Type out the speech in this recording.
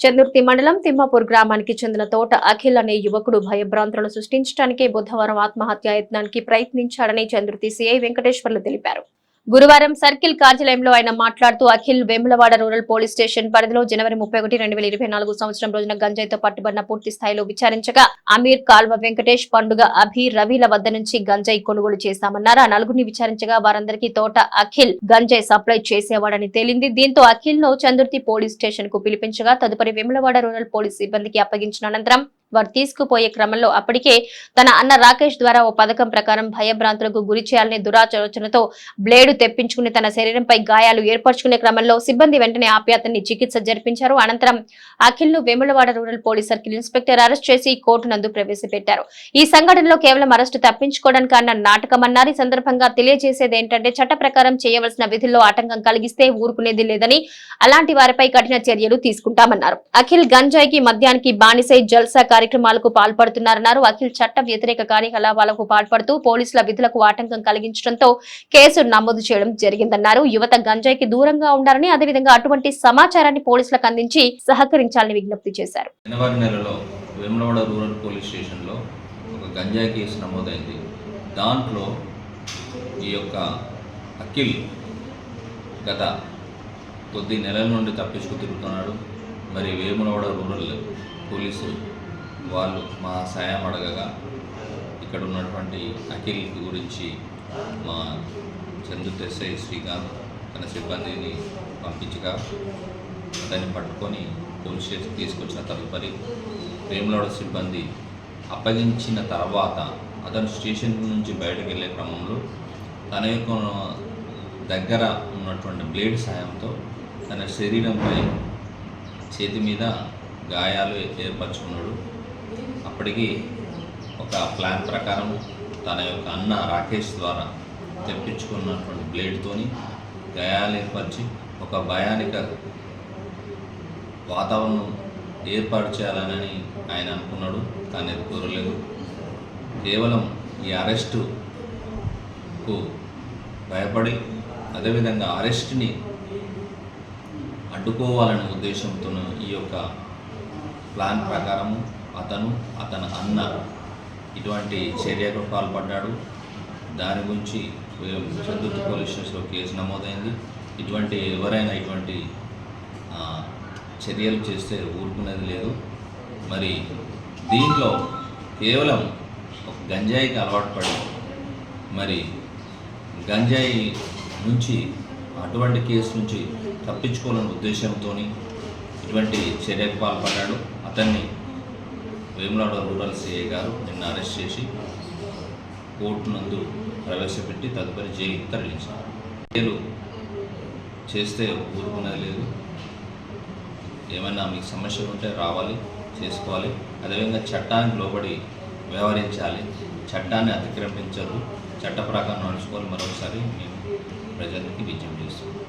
చందుర్తి మండలం తిమ్మాపూర్ గ్రామానికి చెందిన తోట అఖిల్ అనే యువకుడు భయభ్రాంతులను సృష్టించడానికి బుధవారం ఆత్మహత్యా యత్నానికి ప్రయత్నించాడని చందుర్తి సిఐ వెంకటేశ్వర్లు తెలిపారు. గురువారం సర్కిల్ కార్యాలయంలో ఆయన మాట్లాడుతూ Akhil Vemulawada rural police station పరిధిలో జనవరి ముప్పై ఒకటి రెండు వేల ఇరవై నాలుగు సంవత్సరం రోజున గంజాయితో పట్టుబడిన పూర్తి స్థాయిలో విచారించగా అమీర్ కాల్వ వెంకటేష్ పండుగ అభి రవిల వద్ద నుంచి గంజాయి కొనుగోలు చేశామన్నారు ఆ నలుగురిని విచారించగా వారందరికీ తోట అఖిల్ గంజాయి సప్లై చేసేవాడని తేలింది. దీంతో అఖిల్ను చందుర్తి పోలీస్ స్టేషన్కు పిలిపించగా తదుపరి వేములవాడ రూరల్ పోలీస్ సిబ్బందికి అప్పగించిన అనంతరం వారు తీసుకుపోయే క్రమంలో అప్పటికే తన అన్న రాకేష్ ద్వారా ఓ పథకం ప్రకారం భయభ్రాంతులకు గురి చేయాలనే దురాలోచనతో బ్లేడు తెప్పించుకుని తన శరీరంపై గాయాలు ఏర్పరచుకునే క్రమంలో సిబ్బంది వెంటనే ఆపి అతన్ని చికిత్స జరిపించారు. అనంతరం అఖిల్ను Vemulawada rural police circle inspector arrest చేసి కోర్టు నందు ప్రవేశపెట్టారు. ఈ సంఘటనలో కేవలం అరెస్టు తప్పించుకోవడానికి అన్న నాటకమన్నారు. ఈ సందర్భంగా తెలియజేసేది ఏంటంటే చట్ట ప్రకారం చేయవలసిన విధుల్లో ఆటంకం కలిగిస్తే ఊరుకునేది లేదని అలాంటి వారిపై కఠిన చర్యలు తీసుకుంటామన్నారు. అఖిల్ గంజాయికి మద్యానికి బానిసై జల్సా కార్యక్రమాలకు పాల్పడుతున్నారన్నారు. అఖిల్ చట్ట వ్యతిరేక కార్యకలాపాలకు పాల్పడుతూ పోలీసుల విధులకు ఆటంకం కలిగించడంతో కేసు నమోదు చేయడం జరిగిందన్నారు. యువత గంజాయికి దూరంగా ఉండాలని అదేవిధంగా అటువంటి సమాచారాన్ని పోలీసులకు అందించి సహకరించాలని విజ్ఞప్తి చేశారు. రూరల్ పోలీస్ స్టేషన్లో ఒక గంజాయి కేసు నమోదైంది. దాంట్లో ఈ యొక్క అఖిల్ గత కొద్ది నెలల నుండి తప్పించుకు తిరుగుతున్నాడు. మరి వేములవాడ రూరల్ పోలీసు వాళ్ళు మా సాయం అడగగా ఇక్కడ ఉన్నటువంటి అఖిల్ గురించి మా చందు ఎస్ఐ శ్రీకాంత్ తన సిబ్బందిని పంపించగా దాన్ని పట్టుకొని పోలీస్ స్టేషన్ తీసుకొచ్చిన తదుపరి వేములవాడ సిబ్బంది అప్పగించిన తర్వాత అతను స్టేషన్ నుంచి బయటకు వెళ్ళే క్రమంలో తన యొక్క దగ్గర ఉన్నటువంటి బ్లేడ్ సాయంతో తన శరీరంపై చేతి మీద గాయాలు ఏర్పరచుకున్నాడు. అప్పటికి ఒక ప్లాన్ ప్రకారం తన యొక్క అన్న రాకేష్ ద్వారా తెప్పించుకున్నటువంటి బ్లేడ్తోని గాయాలు ఏర్పరిచి ఒక భయానిక వాతావరణం ఏర్పాటు చేయాలని ఆయన అనుకున్నాడు. కానీ అది కోరలేదు కేవలం ఈ అరెస్టుకు భయపడి అదేవిధంగా అరెస్ట్ని అడ్డుకోవాలనే ఉద్దేశంతో ఈ యొక్క ప్లాన్ ప్రకారము అతను అతని అన్న ఇటువంటి చర్యకు పాల్పడ్డాడు. దాని గురించి చందుర్తి పోలీస్ స్టేషన్లో కేసు నమోదైంది. ఇటువంటి ఎవరైనా ఇటువంటి చర్యలు చేస్తే ఊరుకునేది లేదు. మరి దీంట్లో కేవలం ఒక గంజాయికి అలవాటు పడి మరి గంజాయి నుంచి అటువంటి కేసు నుంచి తప్పించుకోవాలనే ఉద్దేశంతో ఇటువంటి చర్యకు పాల్పడ్డాడు. అతన్ని వేములాడ రూరల్ సిఐ గారు నిన్న అరెస్ట్ చేసి కోర్టు నందు ప్రవేశపెట్టి తదుపరి జైలుకి తరలించారు. జైలు చేస్తే ఊరుకునేది లేదు. ఏమైనా మీకు సమస్యలు ఉంటే రావాలి చేసుకోవాలి. అదేవిధంగా చట్టానికి లోబడి వ్యవహరించాలి. చట్టాన్ని అతిక్రమించరు. చట్ట ప్రకారం నడుచుకోవాలి. మరొకసారి మేము ప్రజలకి విజ్ఞప్తి చేస్తున్నాం